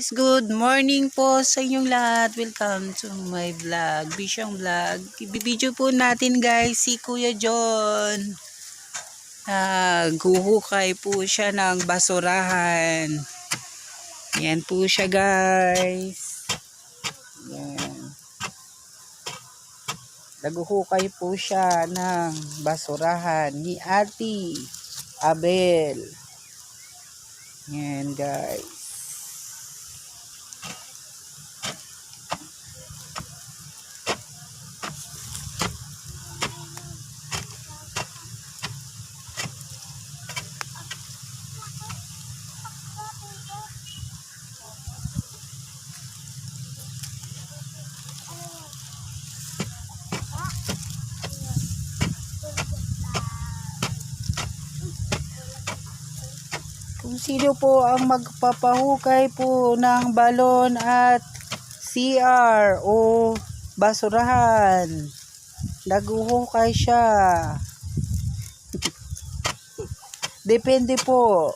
Guys, good morning po sa inyong lahat. Welcome to my vlog, Bisyong Vlog. Ibibidyo po natin guys si Kuya John. Naghuhukay po siya ng basurahan. Yan po siya guys. Yan. Naghuhukay po siya ng basurahan ni Ate Abel. Yan guys. Kung sino po ang magpapahukay po ng balon at CR o basurahan. Naguhukay siya. Depende po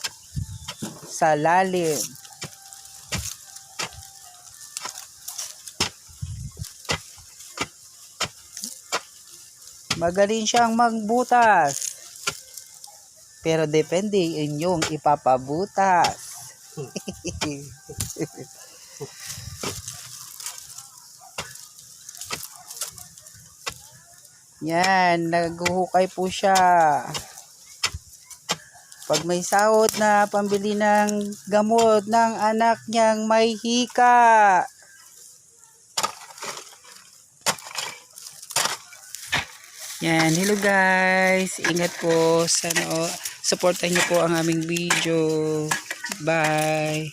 sa lalim. Magaling siyang magbutas. Pero depende inyong ipapabutas. Yan, naghuhukay po siya. Pag may sahot na pambili ng gamot ng anak niyang may hika. Yan, hello guys. Ingat po. Sana oh, supportan niyo po ang aming video. Bye.